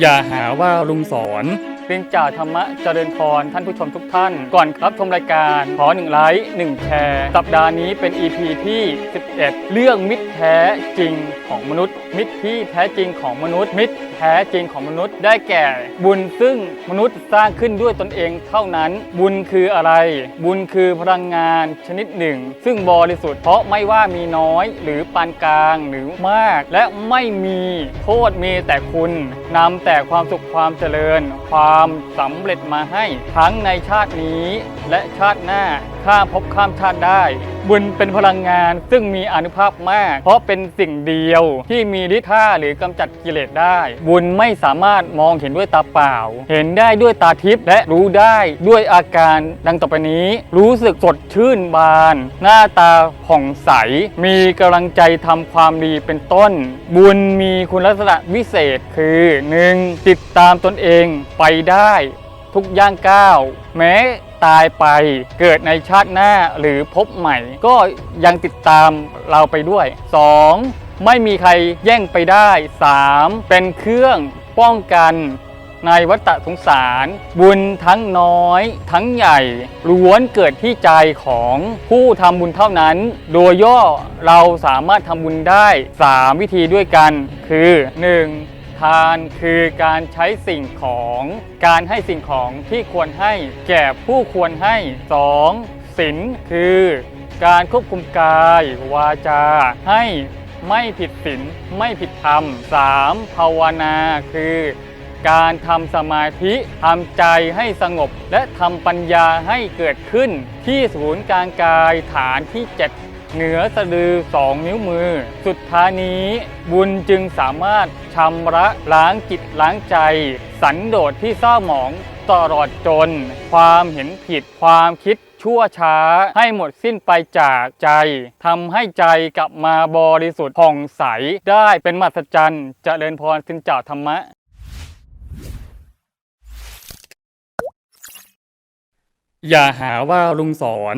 อย่าหาว่าลุงสอน เรียนจ่าธรรมะเจริญพรท่านผู้ชมทุกท่าน ก่อนรับชมรายการขอหนึ่งไลค์หนึ่งแชร์สัปดาห์นี้เป็น EP ที่ 11 เรื่องมิตรแท้จริงของมนุษย์ มิตรที่แท้จริงของมนุษย์ มิตรแท้จริงของมนุษย์ ได้แก่บุญซึ่งมนุษย์สร้างขึ้นด้วยตนเองเท่านั้น บุญคืออะไร บุญคือพลังงานชนิดหนึ่ง ซึ่งบริสุทธิ์เพราะไม่ว่ามีน้อย หรือปานกลางหรือมาก และไม่มีโทษมีแต่คุณนำแต่ความสุขความเจริญความความสำเร็จมาให้ทั้งในชาตินี้และชาติหน้า ข้ามภพข้ามชาติได้ บุญเป็นพลังงานซึ่งมีอนุภาพมาก เพราะเป็นสิ่งเดียวที่มีฤทธิ์ฆ่าหรือกำจัดกิเลสได้ บุญไม่สามารถมองเห็นด้วยตาเปล่า เห็นได้ด้วยตาทิพย์และรู้ได้ด้วยอาการดังต่อไปนี้ รู้สึกสดชื่นบาน หน้าตาผ่องใส มีกำลังใจทำความดีเป็นต้น บุญมีคุณลักษณะวิเศษคือ 1. ติดตามตนเองไปได้ทุกย่างก้าวแม้ ตายไป เกิดในชาติหน้าหรือพบใหม่ ก็ยังติดตามเราไปด้วย 2. ไม่มีใครแย่งไปได้ 3. เป็นเครื่องป้องกันในวัฏสงสาร บุญทั้งน้อย ทั้งใหญ่ล้วนเกิดที่ใจของผู้ทำบุญเท่านั้น โดยย่อเราสามารถทำบุญได้ 3 วิธีด้วยกันคือ 1. านคือการใช้สิ่งของ การให้สิ่งของที่ควรให้แก่ผู้ควรให้ 2. ศีลคือการควบคุมกาย วาจา ให้ไม่ผิดศีลไม่ผิดธรรม 3. ภาวนาคือการทำสมาธิทำใจให้สงบ และทำปัญญาให้เกิดขึ้น ที่ศูนย์กลางกายฐานที่ 7 เหนือสะดือสองนิ้วมือ สุดท้ายนี้บุญจึงสามารถชำระล้างจิตล้างใจ สันโดษที่เศร้าหมองตลอดจน ความเห็นผิดความคิดชั่วช้าให้หมดสิ้นไปจากใจทำให้ใจกลับมาบริสุทธิ์ผ่องใสได้เป็นมหัศจรรย์จเจริญพรสินเจ้าธรรมะ อย่าหาว่าลุงสอน